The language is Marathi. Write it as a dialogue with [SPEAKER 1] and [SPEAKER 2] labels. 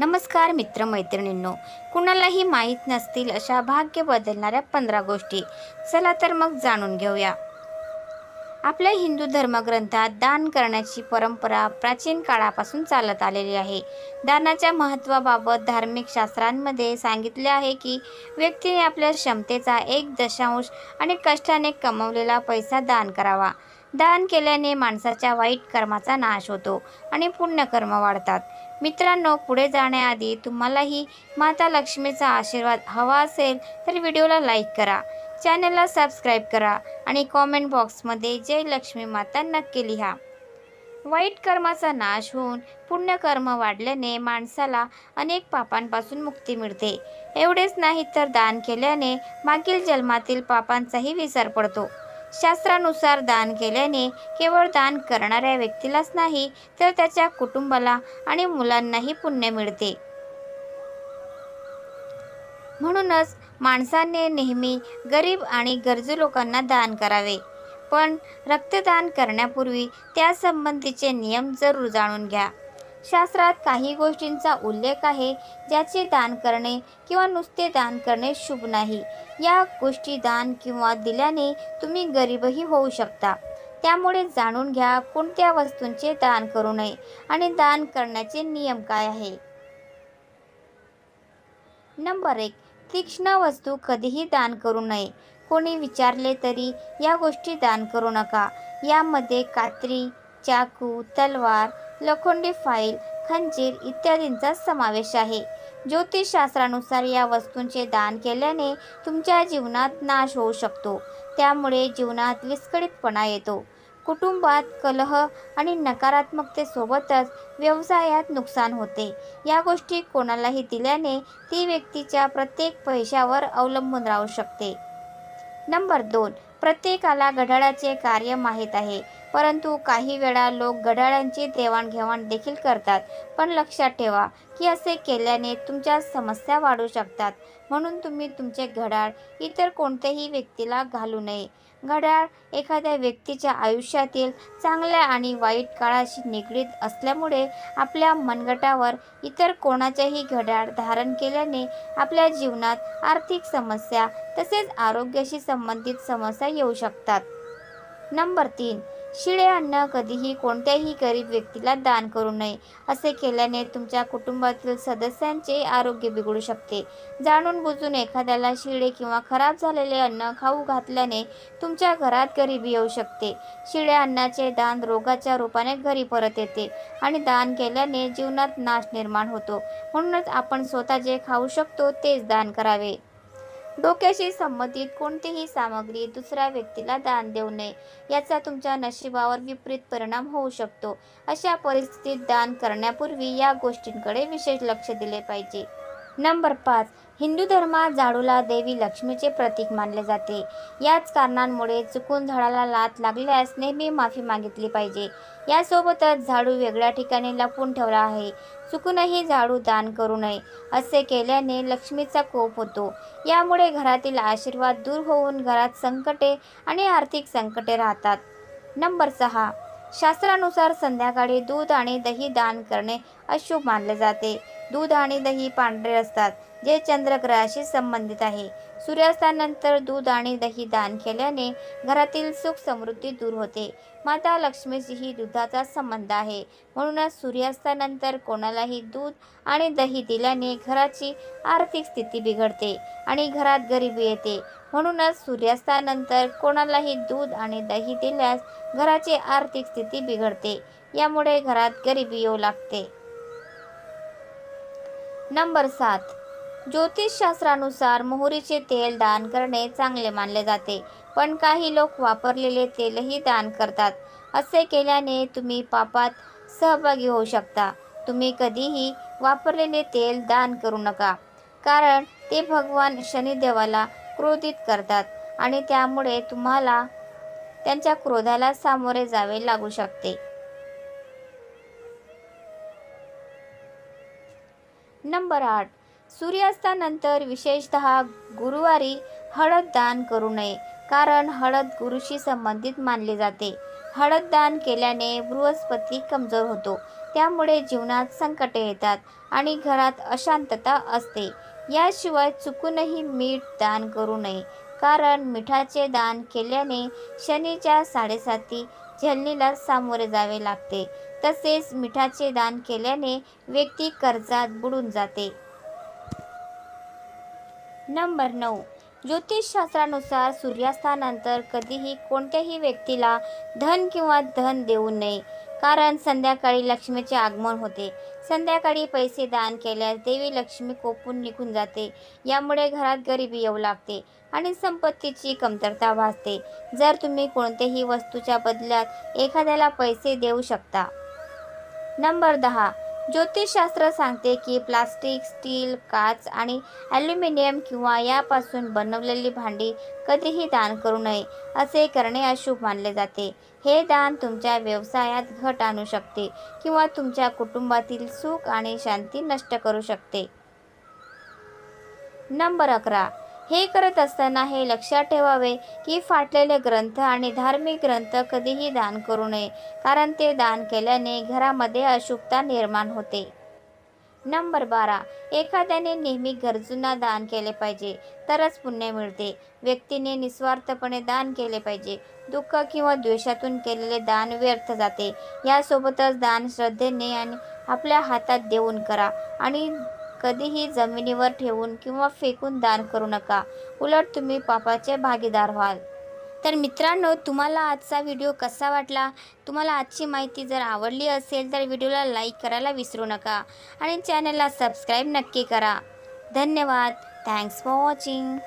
[SPEAKER 1] नमस्कार मित्रमैत्रिणींनो. कुणालाही माहीत नसतील अशा भाग्य बदलणाऱ्या पंधरा गोष्टी. चला तर मग जाणून घेऊया. आपल्या हिंदू धर्मग्रंथात दान करण्याची परंपरा प्राचीन काळापासून चालत आलेली आहे. दानाच्या महत्त्वाबाबत धार्मिक शास्त्रांमध्ये सांगितले आहे की व्यक्तीने आपल्या क्षमतेचा एक दशांश आणि कष्टाने कमवलेला पैसा दान करावा. दान केल्याने माणसाच्या वाईट कर्माचा नाश होतो आणि पुण्यकर्म वाढतात. मित्रांनो पुढे जाण्याआधी तुम्हालाही माता लक्ष्मीचा आशीर्वाद हवा असेल तर व्हिडिओला लाईक करा चॅनलला सबस्क्राईब करा आणि कॉमेंट बॉक्समध्ये जय लक्ष्मी माता नक्की लिहा. वाईट कर्माचा नाश होऊन पुण्यकर्म वाढल्याने माणसाला अनेक पापांपासून मुक्ती मिळते. एवढेच नाही तर दान केल्याने मागील जन्मातील पापांचाही विसर पडतो. शास्त्रानुसार दान केल्याने केवळ दान करणाऱ्या व्यक्तीलाच नाही तर त्याच्या कुटुंबाला आणि मुलांनाही पुण्य मिळते. म्हणूनच माणसाने नेहमी गरीब आणि गरजू लोकांना दान करावे. पण रक्तदान करण्यापूर्वी त्यासंबंधीचे नियम जरूर जाणून घ्या. शास्त्रात काही गोष्टींचा उल्लेख आहे ज्याचे दान करणे किंवा नुसते दान करणे शुभ नाही. या गोष्टी दान किंवा दिल्याने तुम्ही गरीबही होऊ शकता. त्यामुळे जाणून घ्या कोणत्या वस्तूंचे दान करू नये आणि दान करण्याचे नियम काय आहे. नंबर एक तीक्ष्ण वस्तू कधीही दान करू नये. कोणी विचारले तरी या गोष्टी दान करू नका. यामध्ये कात्री चाकू तलवार लोखंडी फाईल खंजीर इत्यादींचा समावेश आहे. ज्योतिषशास्त्रानुसार या वस्तूंचे दान केल्याने तुमच्या जीवनात नाश होऊ शकतो. त्यामुळे जीवनात विस्कळीतपणा येतो. कुटुंबात कलह आणि नकारात्मकतेसोबतच व्यवसायात नुकसान होते. या गोष्टी कोणालाही दिल्याने ती व्यक्तीच्या प्रत्येक पैशावर अवलंबून राहू शकते. नंबर दोन. प्रत्येकाला घड्याळाचे कार्य माहीत आहे. परंतु काही वेळा लोक घड्याळांची देवाणघेवाण देखील करतात. पण लक्षात ठेवा की असे केल्याने तुमच्या समस्या वाढू शकतात. म्हणून तुम्ही तुमचे घड्याळ इतर कोणत्याही व्यक्तीला घालू नये. घड्याळ एखाद्या व्यक्तीच्या आयुष्यातील चांगल्या आणि वाईट काळाशी निगडीत असल्यामुळे आपल्या मनगटावर इतर कोणाचेही घड्याळ धारण केल्याने आपल्या जीवनात आर्थिक समस्या तसेच आरोग्याशी संबंधित समस्या येऊ शकतात. नंबर तीन. शिळे अन्न कधीही कोणत्याही गरीब व्यक्तीला दान करू नये असे केल्याने तुमच्या कुटुंबातील सदस्यांचे आरोग्य बिघडू शकते. जाणून बुजून एखाद्याला शिळे किंवा खराब झालेले अन्न खाऊ घातल्याने तुमच्या घरात गरिबी येऊ शकते. शिळ्या अन्नाचे दान रोगाच्या रूपाने घरी परत येते आणि दान केल्याने जीवनात नाश निर्माण होतो. म्हणूनच आपण स्वतः जे खाऊ शकतो तेच दान करावे. डोक्याशी संबंधित कोणतीही सामग्री दुसऱ्या व्यक्तीला दान देऊ नये. याचा तुमच्या नशिबावर विपरीत परिणाम होऊ शकतो. अशा परिस्थितीत दान करण्यापूर्वी या गोष्टींकडे विशेष लक्ष दिले पाहिजे. नंबर पाच. हिंदू धर्मात झाडूला देवी लक्ष्मीचे प्रतीक मानले जाते. याच कारणांमुळे चुकून झाडाला लात लागल्यास नेहमी माफी मागितली पाहिजे. यासोबतच झाडू वेगळ्या ठिकाणी लपवून ठेवला आहे. चुकूनही झाडू दान करू नये असे केल्याने लक्ष्मीचा कोप होतो. यामुळे घरातील आशीर्वाद दूर होऊन घरात संकटे आणि आर्थिक संकटे राहतात. नंबर सहा. शास्त्रानुसार संध्याकाळी दूध आणि दही दान करणे अशुभ मानले जाते. दूध आणि दही पांढरे असतात. जे चंद्रग्रहाशी संबंधित आहे. सूर्यास्तानंतर दूध आणि दही दान केल्याने घरातील सुख समृद्धी दूर होते. माता लक्ष्मीशीही दुधाचा संबंध आहे. म्हणूनच सूर्यास्तानंतर कोणालाही दूध आणि दही दिल्याने घराची आर्थिक स्थिती बिघडते आणि घरात गरिबी येते. म्हणूनच सूर्यास्तानंतर कोणालाही दूध आणि दही दिल्यास घराची आर्थिक स्थिती बिघडते. यामुळे घरात गरिबी येऊ लागते. नंबर सात. ज्योतिषशास्त्रानुसार मोहरीचे तेल दान करणे चांगले मानले जाते पण काही लोक वापरलेले तेलही दान करतात. असे केल्याने तुम्ही पापात सहभागी होऊ शकता. तुम्ही कधीही वापरलेले तेल दान करू नका कारण ते भगवान शनिदेवाला क्रोधित करतात आणि त्यामुळे तुम्हाला त्यांच्या क्रोधाला सामोरे जावे लागू शकते. नंबर आठ. सूर्यास्तानंतर विशेषतः गुरुवारी हळद दान करू नये कारण हळद गुरुशी संबंधित मानले जाते. हळद दान केल्याने बृहस्पती कमजोर होतो त्यामुळे जीवनात संकटे येतात आणि घरात अशांतता असते. याशिवाय चुकूनही मीठ दान करू नये कारण मिठाचे दान केल्याने शनीच्या साडेसाती झलनीला सामोरे जावे लागते. तसेच मिठाचे दान केल्याने व्यक्ती कर्जात बुडून जाते. नंबर नऊ. ज्योतिषशास्त्रानुसार सूर्यास्तानंतर कधीही कोणत्याही व्यक्तीला धन किंवा धन देऊ नये. कारण संध्याकाळी लक्ष्मीचे आगमन होते. संध्याकाळी पैसे दान केल्यास देवी लक्ष्मी कोपून निघून जाते. यामुळे घरात गरिबी येऊ लागते आणि संपत्तीची कमतरता भासते. जर तुम्ही कोणत्याही वस्तूच्या बदल्यात एखाद्याला पैसे देऊ शकता. नंबर दहा. ज्योतिषशास्त्र सांगते की प्लास्टिक स्टील काच आणि ॲल्युमिनियम किंवा यापासून बनवलेली भांडी कधीही दान करू नये असे करणे अशुभ मानले जाते. हे दान तुमच्या व्यवसायात घट आणू शकते किंवा तुमच्या कुटुंबातील सुख आणि शांती नष्ट करू शकते. नंबर अकरा. हे करत असताना हे लक्षात ठेवावे की फाटलेले ग्रंथ आणि धार्मिक ग्रंथ कधीही दान करू नये कारण ते दान केल्याने घरामध्ये अशुभता निर्माण होते. नंबर बारा. एखाद्याने नेहमी गरजूंना दान केले पाहिजे तरच पुण्य मिळते. व्यक्तीने निस्वार्थपणे दान केले पाहिजे. दुःख किंवा द्वेषातून केलेले दान व्यर्थ जाते. यासोबतच दान श्रद्धेने आणि आपल्या हातात देऊन करा आणि कधीही जमिनीवर ठेवून किंवा फेकून दान करू नका. उलट तुम्ही पापाचे भागीदार व्हाल. तर मित्रांनो तुम्हाला आजचा व्हिडिओ कसा वाटला? तुम्हाला आजची माहिती जर आवडली असेल तर व्हिडिओला लाईक करायला विसरू नका आणि चॅनलला सबस्क्राईब नक्की करा. धन्यवाद. Thanks for watching